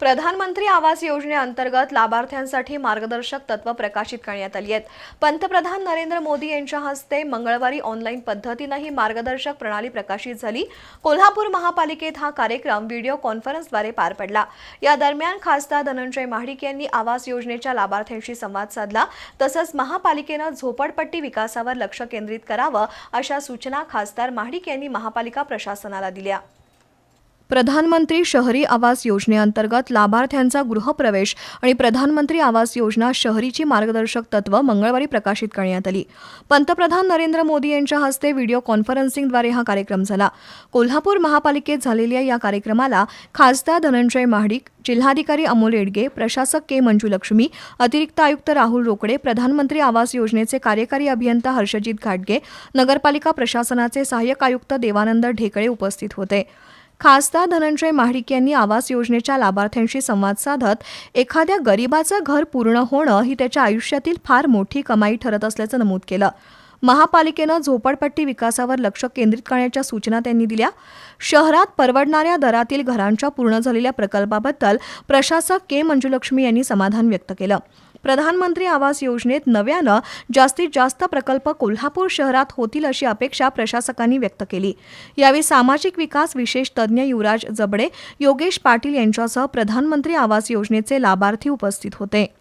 प्रधानमंत्री आवास योजनेअंतर्गत लाभार्थ्यांसाठी मार्गदर्शक तत्व प्रकाशित करण्यात आली आहेत. पंतप्रधान नरेंद्र मोदी यांच्या हस्ते मंगळवारी ऑनलाईन पद्धतीनं ही मार्गदर्शक प्रणाली प्रकाशित झाली. कोल्हापूर महापालिकेत हा कार्यक्रम व्हिडिओ कॉन्फरन्सद्वारे पार पडला. या दरम्यान खासदार धनंजय महाडिक यांनी आवास योजनेच्या लाभार्थ्यांशी संवाद साधला. तसंच महापालिकेनं झोपडपट्टी विकासावर लक्ष केंद्रित करावं अशा सूचना खासदार महाडिक यांनी महापालिका प्रशासनाला दिल्या. प्रधानमंत्री शहरी आवास योजनेअंतर्गत लाभार्थ्यांचा गृहप्रवेश आणि प्रधानमंत्री आवास योजना शहरीची मार्गदर्शक तत्व मंगळवारी प्रकाशित करण्यात आली. पंतप्रधान नरेंद्र मोदी यांच्या हस्ते व्हिडिओ कॉन्फरन्सिंगद्वारे हा कार्यक्रम झाला. कोल्हापूर महापालिकेत झालेल्या या कार्यक्रमाला खासदार धनंजय महाडिक जिल्हाधिकारी अमोल येडगे प्रशासक के मंजुलक्ष्मी अतिरिक्त आयुक्त राहुल रोकडे प्रधानमंत्री आवास योजनेचे कार्यकारी अभियंता हर्षजित घाटगे नगरपालिका प्रशासनाचे सहाय्यक आयुक्त देवानंद ढेकळे उपस्थित होते. खासदार धनंजय महाडिक यांनी आवास योजनेच्या लाभार्थ्यांशी संवाद साधत एखाद्या गरिबाचं घर पूर्ण होणं ही त्याच्या आयुष्यातील फार मोठी कमाई ठरत असल्याचं नमूद केलं. महापालिकेनं झोपडपट्टी विकासावर लक्ष केंद्रित करण्याच्या सूचना त्यांनी दिल्या. शहरात परवडणाऱ्या दरातील घरांच्या पूर्ण झालेल्या प्रकल्पाबद्दल प्रशासक के मंजुलक्ष्मी यांनी समाधान व्यक्त केलं. प्रधानमंत्री आवास योजनेत नव्यानं जास्तीत जास्त प्रकल्प कोल्हापूर शहरात होतील अशी अपेक्षा प्रशासकांनी व्यक्त केली. यावेळी सामाजिक विकास विशेष तज्ज्ञ युवराज जबडे योगेश पाटील यांच्यासह प्रधानमंत्री आवास योजनेचे लाभार्थी उपस्थित होते.